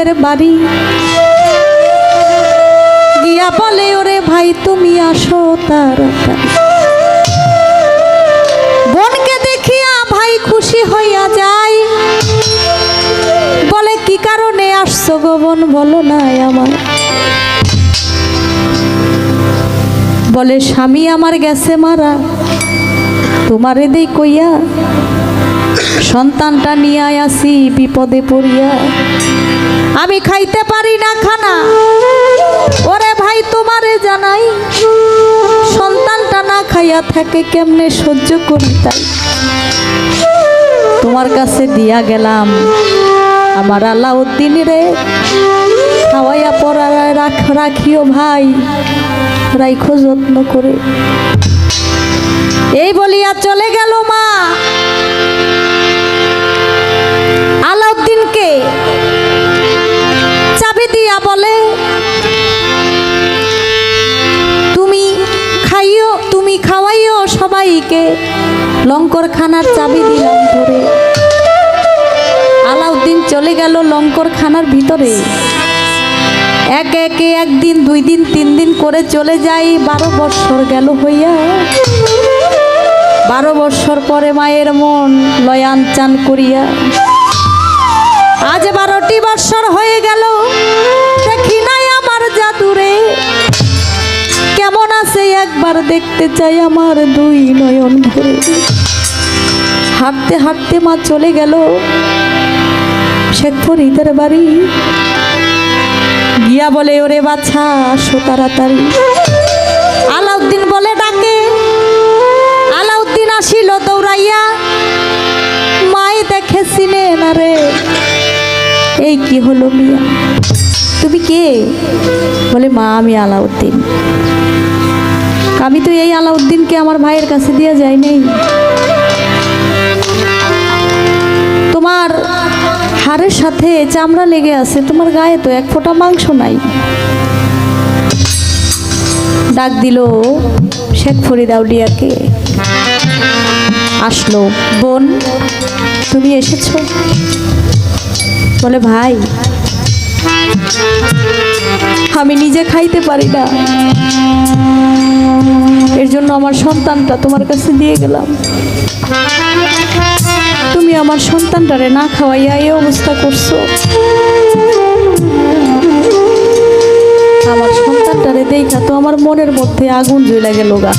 ঈদের বাড়ি। গিয়া বলে, ওরে ভাই, তুমি আসো তাড়াতাড়ি বোনকে দেখিয়া ভাই খুশি হইয়া যায়। বলে, কি কারণে আসছো গো বোন? বলো নাই আমার বলে, স্বামী আমার গেছে মারা। তোমারে দেই কইয়া সন্তানটা নিয়ে আসি, বিপদে পড়িয়া। আমি খাইতে পারি না খানা। ওরে ভাই, তোমারে জানাই, সন্তানটা না খাইয়া থাকে কেমনে সহ্য করি তাই? তোমার কাছে দিয়া গেলাম, আমার আল্লাউদ্দিন রে। খাওয়াইয়া পড়া রাখ, রাখিও ভাই, রাইখো যত্ন করে। এই বলিয়া চলে গেল মা। সবাইকে লঙ্কর খানার চাবি দিলাম ধরে। আলাউদ্দিন চলে গেল লঙ্কর খানার ভিতরে। এক একে একদিন, দুই দিন, তিন দিন করে চলে যাই, বারো বৎসর গেল হইয়া। বারো বৎসর পরে মায়ের মন লয়ান চান করিয়া। আজ বারোটি বৎসর হয়ে গেল, দেখি নাই আমার জাদুরে। আছে একবার দেখতে চাই আমার দুই নয়ন ভরে হাঁটতে হাঁটতে মা চলে গেল শেখপুর ঈদের বাড়ি। গিয়া বলে, ওরে বাছা, আসো তাড়াতাড়ি। আলাউদ্দিন বলে, ডাকে। আলাউদ্দিন আসিল দৌড়াইয়া। মাই দেখে, চিনে না রে। এই কি হলো মিয়া? তুমি কে? বলে, মা, আমি আলাউদ্দিন। আমি তো এই আলাউদ্দিনকে আমার ভাইয়ের কাছে দিয়ে যাই নেই। তোমার হাড়ের সাথে চামড়া লেগে আছে, তোমার গায়ে তো এক ফোঁটা মাংস নাই। ডাক দিল শেখ ফরিদ আউলিয়াকে। আসলো, বোন, তুমি এসেছ? বলে, ভাই আমি নিজে খাইতে পারি না। এর জন্য আমার সন্তানটা তোমার কাছে দিয়ে গেলাম। তুমি আমার সন্তানটারে না খাওয়াইয়া এই অবস্থা করছ। আমার সন্তানটারে দেখা তো আমার মনের মধ্যে আগুন জ্বলে গেল গা।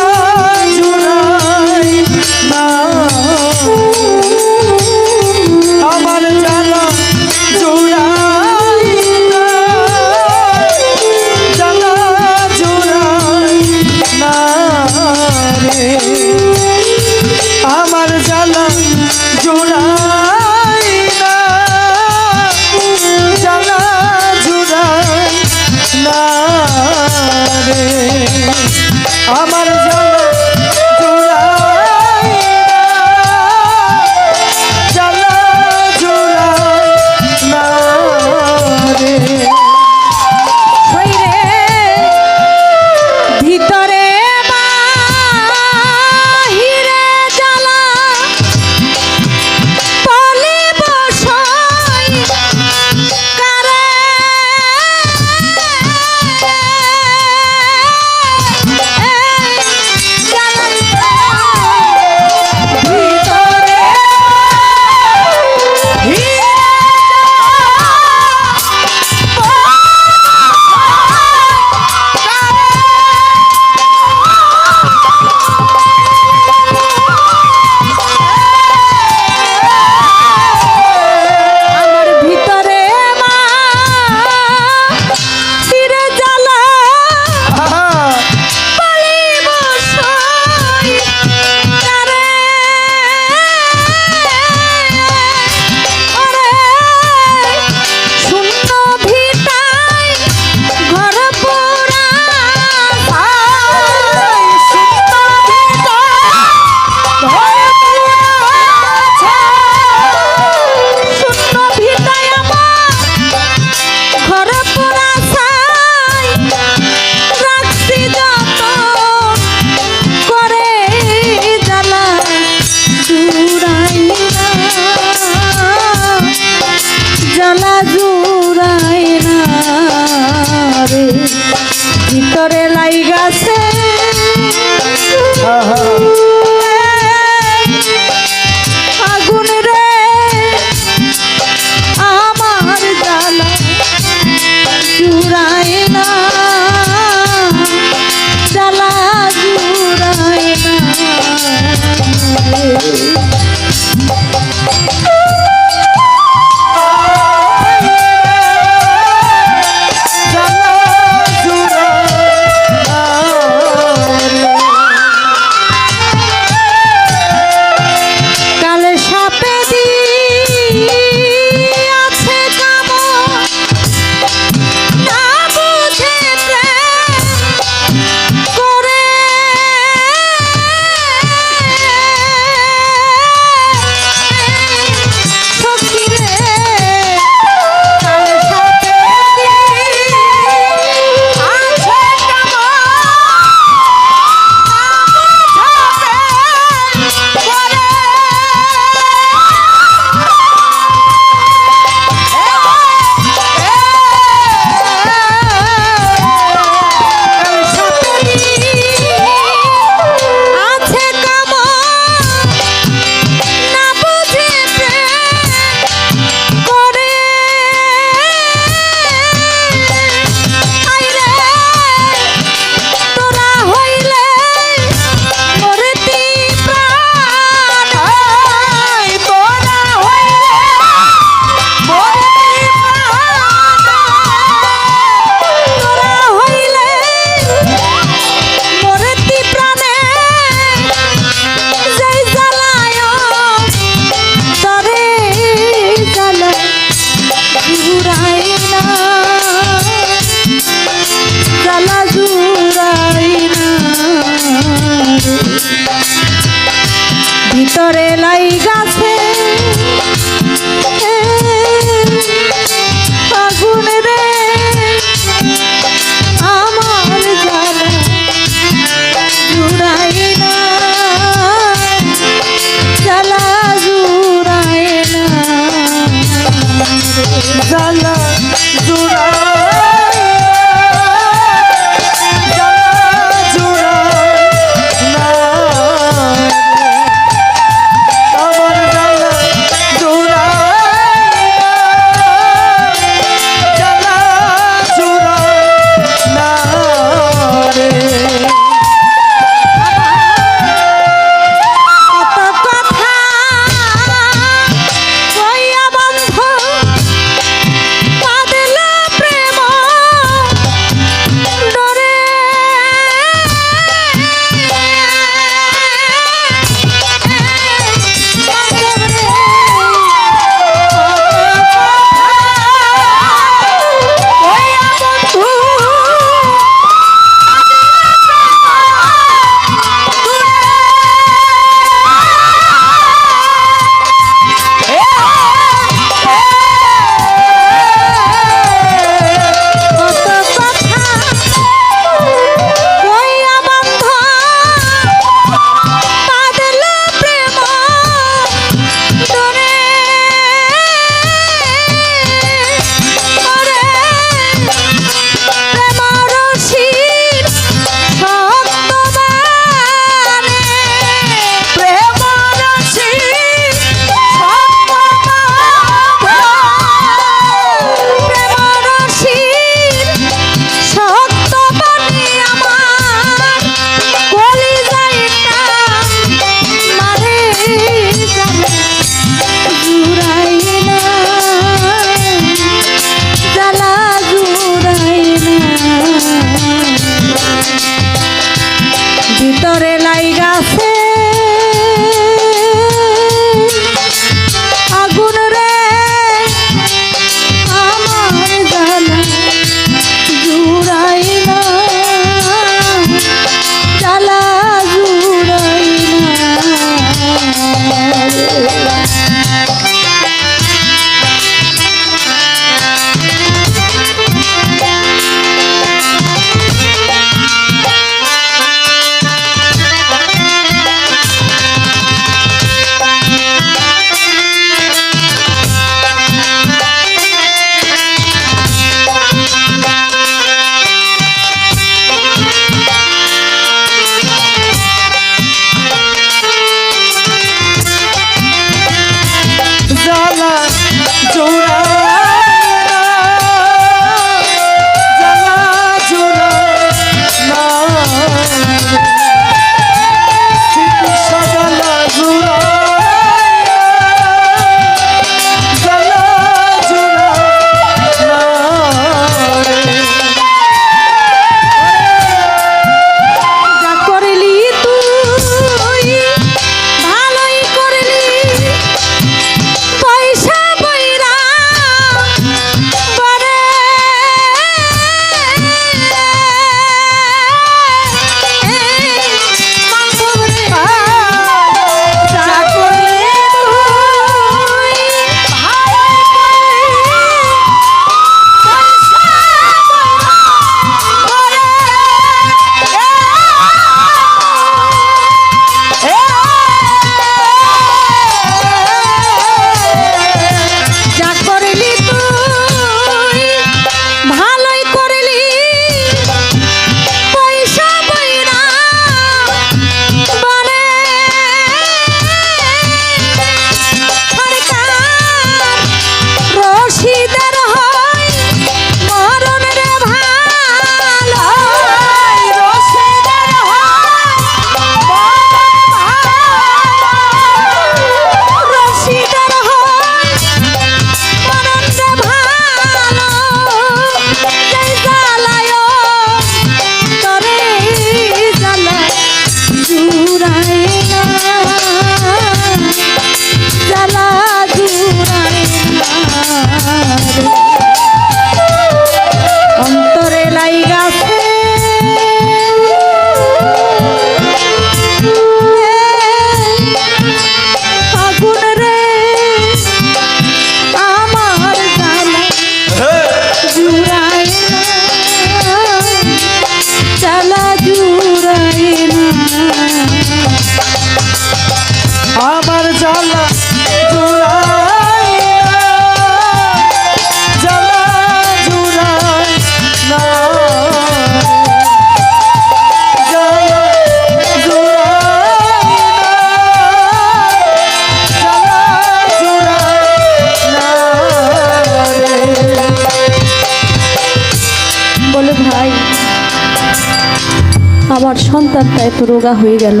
রোগা হয়ে গেল।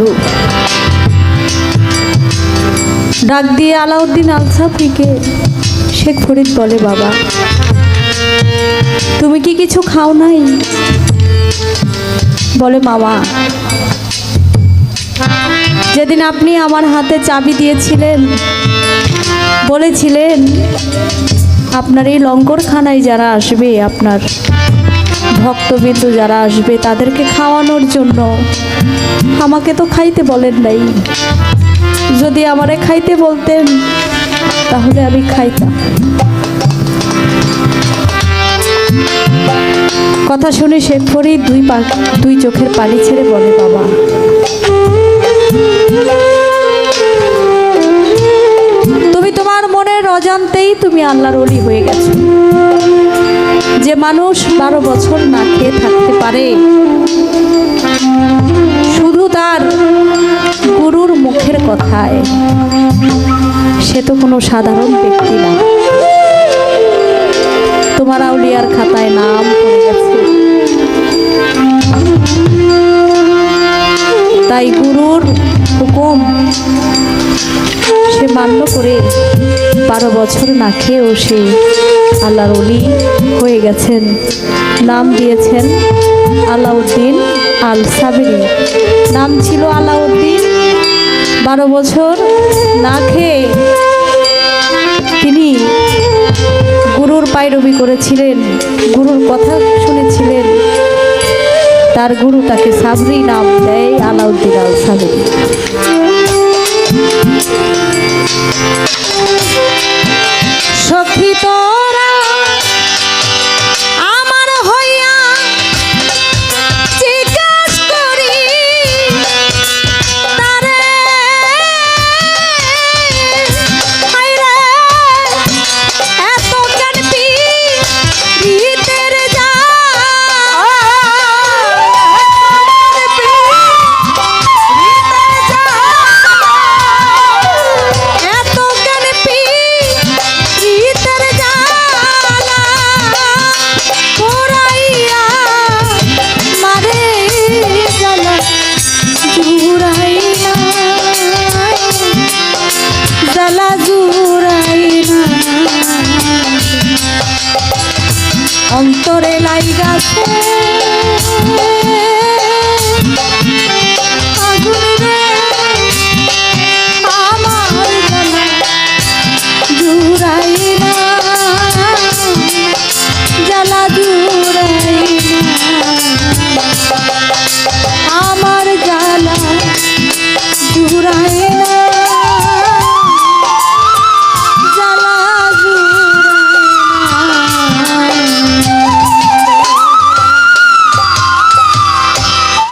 ডাক দিয়ে আলাউদ্দিন আলসাফিকে শেখ ফরিদ বলে, বাবা, তুমি কি কিছু খাও নাই? বলে, মামা, যেদিন আপনি আমার হাতে চাবি দিয়েছিলেন, বলেছিলেন, আপনার এই লঙ্করখানায় যারা আসবে, আপনার ভক্তবিন্দু যারা আসবে তাদেরকে খাওয়ানোর জন্য। আমাকে তো খাইতে বলেন নাই। যদি আমারে খাইতে বলতেন, তাহলে আমি খাইতাম। কথা শুনে শেখ ফরিদ দুই পা, দুই চোখের পানি ছেড়ে বলে, বাবা, তুমি তোমার মনের অজান্তেই তুমি আল্লাহর অলি হয়ে গেছো। যে মানুষ বারো বছর না খেয়ে থাকতে পারে। শুধু তার গুরুর মুখের কথায়। সে তো কোনো সাধারণ ব্যক্তি না। তোমার আউলিয়ার খাতায় নাম তাই গুরুর হুকুম সে মান্য করে বারো বছর না খেয়েও সে আল্লাহর অলি হয়ে গেছেন। নাম দিয়েছেন আলাউদ্দিন আল সাবেরি নাম ছিল আলাউদ্দিন বারো বছর না খেয়ে তিনি গুরুর পায়রবি করেছিলেন, গুরুর কথা শুনেছিলেন। তার গুরু তাকে সাবরি নাম দেয় আলাউদ্দিন আল সাবেরি সখী অন্তরে লাইগাছে।